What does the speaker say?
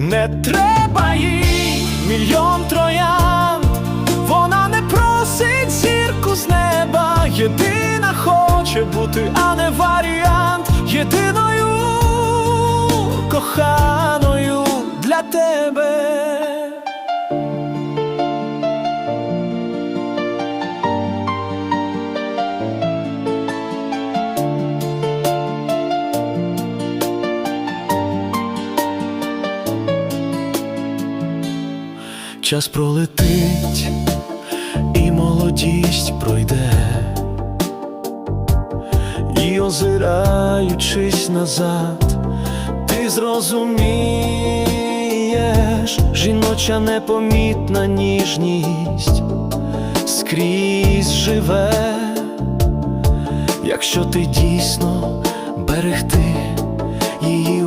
Не треба їй мільйон троян, вона не просить зірку з неба, єдина хоче бути, а не варіант, Час пролетить і молодість пройде, і озираючись назад, ти зрозумієш, жіноча непомітна ніжність скрізь живе, якщо ти дійсно берегти її